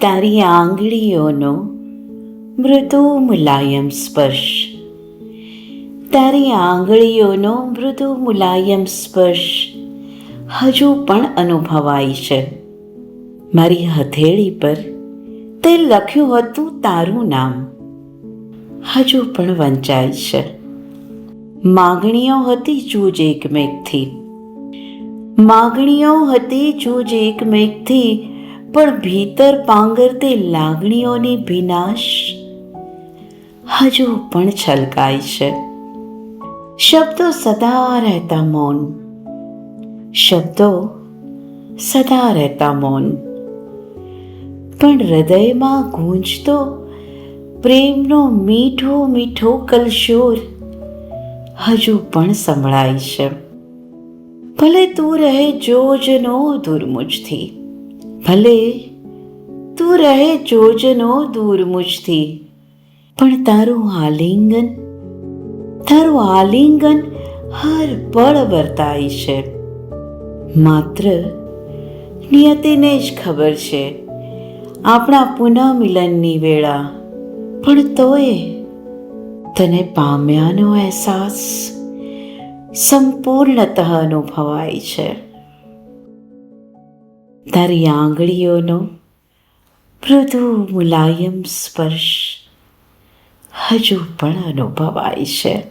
તારી આંગળીઓનો મૃદુ મુલાયમ સ્પર્શ તારી આંગળીઓનો મૃદુ મુલાયમ સ્પર્શ હજુ પણ અનુભવાય છે મારી હથેળી પર તે લખ્યું હતું તારું નામ હજુ પણ વંચાય છે માગણીઓ હતી જૂજ એકમેકથી માગણીઓ હતી જૂજ એકમેકથી પણ ભીતર પાંગરતી લાગણીઓની વિનાશ હજુ પણ છલકાય છે. શબ્દો સદા રહેતા મૌન. શબ્દો સદા રહેતા મૌન. પણ હૃદયમાં ગૂંજતો પ્રેમનો મીઠો મીઠો કલશોર હજુ પણ સંભળાય છે. ભલે તું રહે જોજનો દૂર મુજથી ભલે તું રહે જોજનો દૂર મુજથી, પણ તારું આલિંગન તારું આલિંગન હર પળ વર્તાય છે. માત્ર નિયતિને જ ખબર છે આપણા પુનઃ મિલનની વેળા, પણ તોય તને પામ્યાનો અહેસાસ સંપૂર્ણતઃ અનુભવાય છે. તારી આંગળીઓનો મૃદુ મુલાયમ સ્પર્શ હજુ પણ અનુભવાય છે